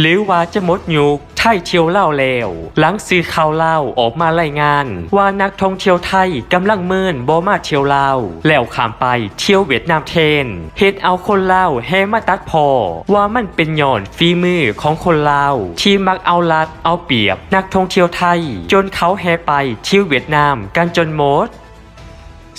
หรือว่าจะหมดยุคไทยเที่ยวเล่าแล้วหลังซื้อข่าวเล่าออกมารายงาน ว่านักท่องเที่ยวไทยกำลังเมินบ่มาเที่ยวเล่าแล้วขามไปเที่ยวเวียดนามแทนเฮ็ดเอาคนเล่าวแฮมาตัดพอ ว่ามันเป็นย่อนฝีมือของคนเลาที่มักเอาลัดเอาเปรียบนักท่องเที่ยวไทย จนเขาแฮไปเที่ยวเวียดนามกันจนหมด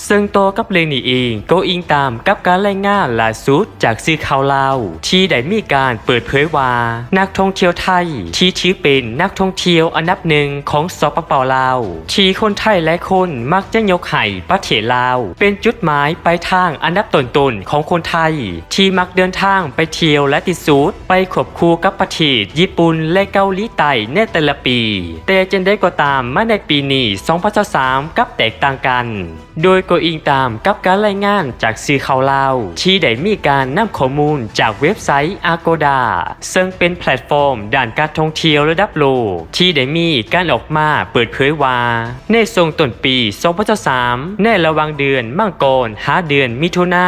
ซึ่งโตวกับเรื่องนี้เองก็อิงตามกับการรายงานล่าสุดจากสื่อข่าวลาวที่ได้มีการเปิดเผยว่า นักท่องเที่ยวไทย ที่ถือเป็นนักท่องเที่ยวอันดับหนึ่งของสปปลาว ที่คนไทยและคนมักจะยกให้ประเทศลาว เป็นจุดหมายปลายทางอันดับต้นๆของคนไทย ที่มักเดินทางไปเที่ยวและติดสูตไปขบคู่กับประเทศญี่ปุ่นและเกาหลีใต้ในแต่ละปี แต่จันได้ก็ตามมาในปีนี้ 2023กับแตกต่างกัน โดยก็อิงตามกับการรายงานจากสื่อข่าวลาว ที่ได้มีการนำข้อมูลจากเว็บไซต์ Agoda ซึ่งเป็นแพลตฟอร์มด้านการท่องเที่ยวระดับโลก ที่ได้มีการออกมาเปิดเผยว่า ในทรงต้นปี2023ในระหว่างเดือนมังกรหาเดือนมิถุนา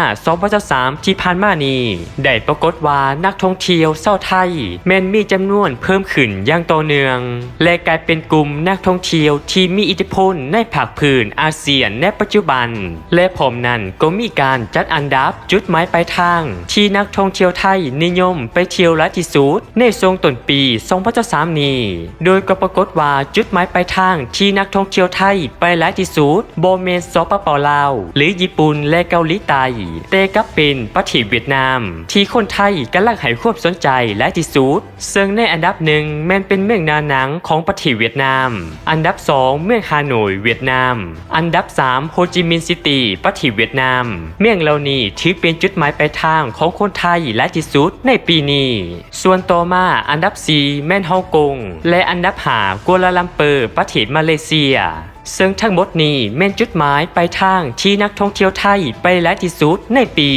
2023ที่ผ่านมานี้ได้ปรากฏว่านักท่องเที่ยวเศร้าวไทย แม้นมีจำนวนเพิ่มขึ้นอย่างต่อเนื่อง และกลายเป็นกลุ่มนักท่องเที่ยวที่มีอิทธิพลในภาคพื้นอาเซียนในปัจจุบันและผมนั้นก็มีการจัดอันดับจุดหมายปลายทาง ที่นักท่องเที่ยวไทยนิยมไปเที่ยวหลายที่สุดในทรงต้นปี2023นี้ โดยก็ปรากฏว่าจุดหมายปลายทางที่นักท่องเที่ยวไทยไปหลายที่สุดโบเมนสปปลาว หรือญี่ปุ่นและเกาหลีใต้แต่กับเป็นประเทศเวียดนาม ที่คนไทยกำลังให้ความสนใจหลายที่สุดซึ่งในอันดับหนึ่งแม่นเป็นเมืองนานังของประเทศเวียดนาม อันดับสองเมืองฮานอยเวียดนาม อันดับสามโฮจิมินห์ซิตี้ประเทศเวียดนาม เมืองเหล่านี้ถือเป็นจุดหมายปลายทางของคนไทยและที่สุดในปีนี้ ส่วนต่อมาอันดับ 4 แม่นฮ่องกง และอันดับหากัวลาลัมเปอร์ประเทศมาเลเซียซึ่งทั้งหมดนี้แม่นจุดหมายไปทางที่นักท่องเที่ยวไทยไปหลายที่สุดในปี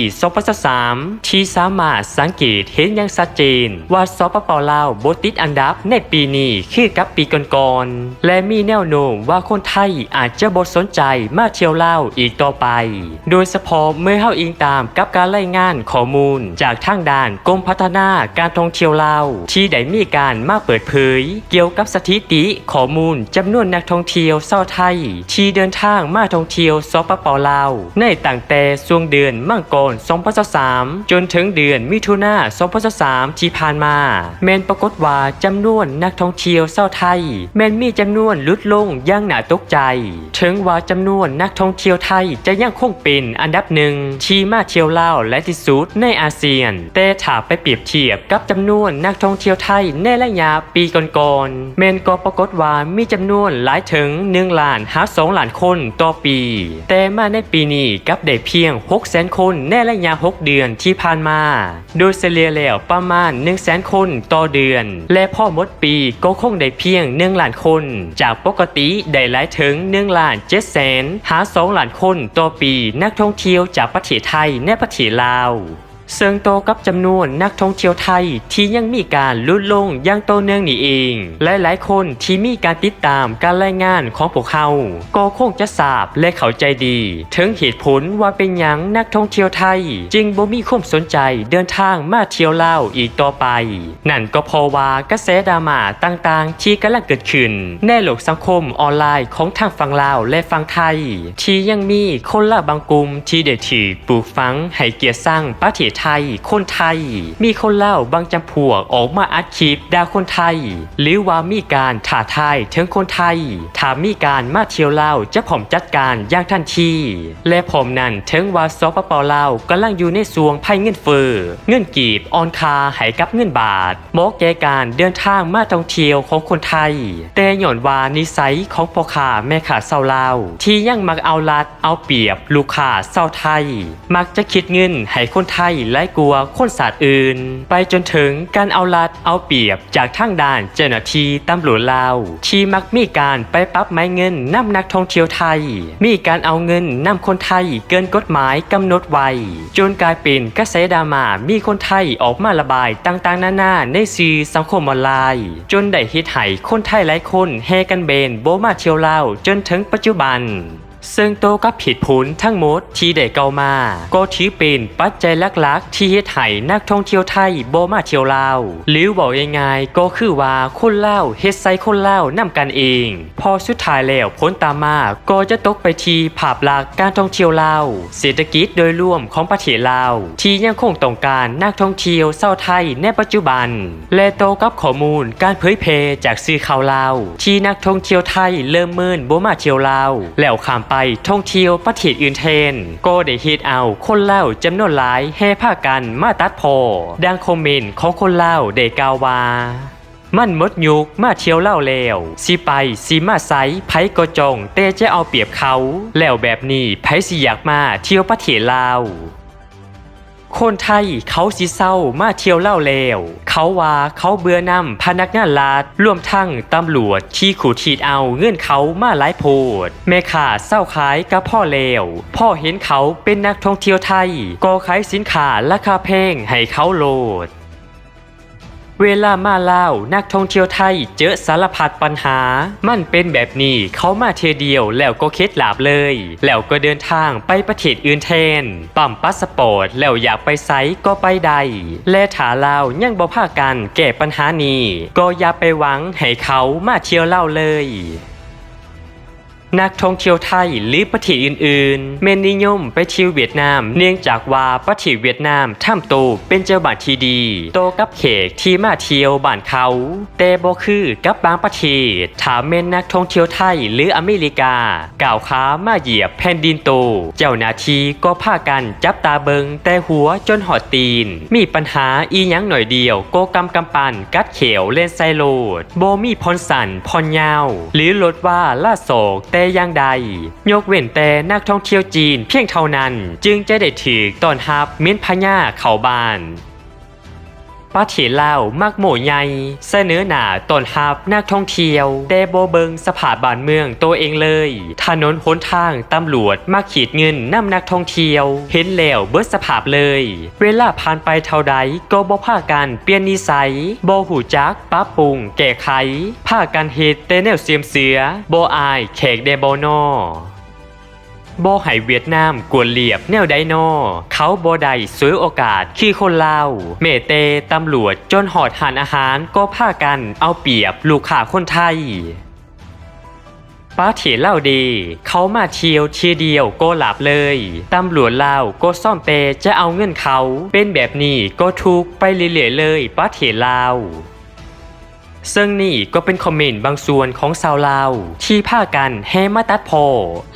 2023ที่สามารถสังเกตเห็นอย่างชัดเจน ว่าสปปลาวบติดอันดับในปีนี้คือกับปีก่อนๆและมีแนวโน้มว่าคนไทยอาจจะบทสนใจมาเที่ยวลาวอีกต่อไป โดยเฉพาะเมื่อเข้าอิงตามกับการรายงานข้อมูล จากทางด้านกรมพัฒนาการท่องเที่ยวลาวที่ได้มีการมาเปิดเผย เกี่ยวกับสถิติข้อมูลจำนวนนักท่องเที่ยวชาวไทย ที่เดินทางมาท่องเที่ยวสปปลาว ในตั้งแต่ช่วงเดือนมังกร2023จนถึงเดือนมิถุนา2023ที่ผ่านมา แมนปรากฏว่าจำนวนนักท่องเที่ยวชาวไทย แมนมีจำนวนลดลงอย่างน่าตกใจ ถึงว่าจำนวนนักท่องเที่ยวไทยจะยังคงเป็นอันดับหนึ่งที่มาเที่ยวลาวและที่สุดในอาเซียน แต่ถ้าไปเปรียบเทียบกับจำนวนนักท่องเที่ยวไทยในระยะปีก่อนๆแมนก็ปรากฏว่ามีจำนวนหลายถึง1ล้านหา2ล้านคนต่อปี แต่มาในปีนี้กับได้เพียง6 0 0 0 0คนในระยะ 6 เดือนที่ผ่านมา โดยเฉลี่ยแล้วประมาณ1 0 0 0 0 0คนต่อเดือน และพอหมดปีก็คงได้เพียง1ล้านคน จากปกติได้หลายถึง1ล้าน7แสนหา2ล้านคนต่อปีนักท่องเที่ยวจากประเทศไทยในประเทศลาว ซึ่งโตกับจำนวนนักท่องเที่ยวไทยที่ยังมีการลดลงอย่างต่อเนื่องนี่เองและหลายคนที่มีการติดตามการรายงานของพวกเขาก็คงจะทราบและเข้าใจดีถึงเหตุผลว่าเป็นหยังนักท่องเที่ยวไทย จึงบ่มีความสนใจเดินทางมาเที่ยวลาวอีกต่อไป นั่นก็เพราะว่ากระแสดราม่าต่างๆ ที่กำลังเกิดขึ้นในโลกสังคมออนไลน์ของทางฝั่งลาวและฝั่งไทย ที่ยังมีคนละบางกลุ่มที่ได้ถือปลูกฝังให้เกียรติสร้างประเทศไทย คนไทย มีคนเล่าบางจำพวกออกมาอัดคลิปด่าคนไทย หรือว่ามีการถ่าทายถึงคนไทยถ้ามีการมาเที่ยวเล่าจะผมจัดการอย่างทันที และผมนั้นถึงว่าสปปเล่ากำลังอยู่ในสวงไพ่เงินเฟอ้อเงินกีบออนคาให้กับเงินบาทหมาะแก่การเดินทางมาท่องเที่ยวของคนไทย แต่หย่อนว่านิสัยของพ่อค้าแม่ค้าเศร้าลาวที่ยังมักเอารัดเอาเปรียบลูกค้าเศร้าไทย มักจะคิดเงินให้คนไทยไล่กลัวคนศาสตร์อื่น ไปจนถึงการเอารัดเอาเปรียบจากทางด่านเจ้าหน้าที่ตำรวจลาวที่มักมีการไปปรับไม้เงินนำนักท่องเที่ยวไทย มีการเอาเงินนำคนไทยเกินกฎหมายกำหนดไว้จนกลายเป็นกระแสดราม่ามีคนไทยออกมาระบายต่างๆ นานาในสื่อสังคมออนไลน์จนได้เฮ็ดให้คนไทยหลายคนแห่กันเบนโบมาเที่ยวลาวจนถึงปัจจุบัน ซึ่งโตกับผิดผลทั้งหมดที่ได้เกามา ก็ถือเป็นปัจจัยหลักๆ ที่เฮ็ดให้นักท่องเที่ยวไทยบ่มาเที่ยวลาวหรือบอกง่ายๆก็คือว่าคนลาวเฮ็ดใส่คนลาวนำกันเอง พอสุดท้ายแล้วผลตามมาก็จะตกไปที่ภาพลักษณ์การท่องเที่ยวลาวเศรษฐกิจโดยรวมของประเทศลาวที่ยังคงต้องการนักท่องเที่ยวชาวไทยในปัจจุบัน และโตกับข้อมูลการเผยแพร่จากสื่อข่าวลาวที่นักท่องเที่ยวไทยเริ่มเมินบ่มาเที่ยวลาวแล้วข้ามไปท่องเที่ยวประเทศอื่นแทนก็ได้เฮ็ดเอาคนเล่าจำนวนหลายแห่พากันมาตัดพอดังคอมเมนต์ของคนเล่าได้กล่าวว่ามันมดยุกมาเที่ยวเล่าแล้วสิไปสิมาไซไผก็จงเต้จะเอาเปรียบเขา แล้วแบบนี้ไผสิอยากมาเที่ยวประเทศลาว คนไทยเขาสิเศร้ามาเที่ยวเล่าแล้ว เขาว่าเขาเบื่อนำพนักงานรัฐรวมทั้งตำรวจที่ขู่ทีดเอาเงื่อนเขามาหลายโพดแม่ข่าเศร้าขายกับพ่อแล้วพ่อเห็นเขาเป็นนักท่องเที่ยวไทย ก็ขายสินค้าราคาแพงให้เขาโลด เวลามาลาวนักท่องเที่ยวไทยเจอสารพัดปัญหา มันเป็นแบบนี้เขามาเทเดียวแล้วก็เคล็ดลาบเลย แล้วก็เดินทางไปประเทศอื่นแทน ปั๊มพาสปอร์ตแล้วอยากไปไซก็ไปได้และถาลาวยังบ่พากันแก้ปัญหานี้ ก็อย่าไปหวังให้เขามาเที่ยวเล่าเลย นักท่องเที่ยวไทยหรือประเทศอื่นๆเมนนิยมไปเที่ยวเวียดนาม เนื่องจากว่าประเทศเวียดนามทำโตเป็นเจ้าบ้านที่ดี โตกับเขกที่มาเที่ยวบ้านเขา แต่บ่คือกับบางประเทศถามเมนนักท่องเที่ยวไทยหรืออเมริกาก่าวขามาเหยียบแผ่นดินโต เจ้าหน้าที่ก็พากันจับตาเบิงแต่หัวจนหอดตีน มีปัญหาอีหยังหน่อยเดียวก็กำกำปันกัดเขียวเล่นไซโลดโบมีพรสันพรยาว หรือลดว่าล่าโศกแต่อย่างใด ยกเว้นแต่นักท่องเที่ยวจีนเพียงเท่านั้น จึงจะได้ถือตอนฮับเม้นพญาเข้าบ้าน ประเทศลาวมักโหมใหญ่เสนอหน้าต้อนรับนักท่องเที่ยวแต่โบเบิงสภาพบ้านเมืองตัวเองเลย ถนนหนทางตำรวจมาขีดเงินนำนักท่องเที่ยว เห็นแล้วเบิดสภาพเลย เวลาผ่านไปเท่าใดก็บ่พากันเปลี่ยนนิสัยบ่หูจักปรับปรุงแก้ไขพากันเฮ็ดแต่แนวเสียมเสือบ่อายแขกเดบอนอ บ่ให้เวียดนามกวนเหลียบแนวไดโนเขาบ่ได้สวยโอกาสคือคนเล่าเมเตตำรวจจนหอดหานอาหารก็พากันเอาเปรียบลูกค้าคนไทยป้าเถียเล่าดี เขามาเที่ยวเที่ยวเดียวก็หลับเลย ตำรวจลาก็ซ่อมเปจะเอาเงินเขา เป็นแบบนี้ก็ทุกไปเรื่อยๆเลยป้าเถียลาว ซึ่งนี่ก็เป็นคอมเมนต์บางส่วนของชาวลาว ที่พากันแห่มาตัดพอ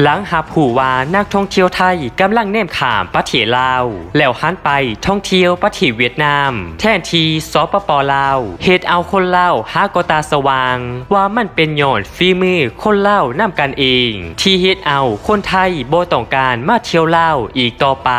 หลังหาผู้ว่านักท่องเที่ยวไทยกำลังเน่มขามประเทศลาว แล้วหันไปท่องเที่ยวประเทศเวียดนาม แทนทีสปปลาวเหตุเอาคนลาวหากตาสว่าง ว่ามันเป็นหย้อนฝีมือคนลาวนำกันเอง ที่เฮ็ดเอาคนไทยบ่ต้องการมาเที่ยวลาวอีกต่อไป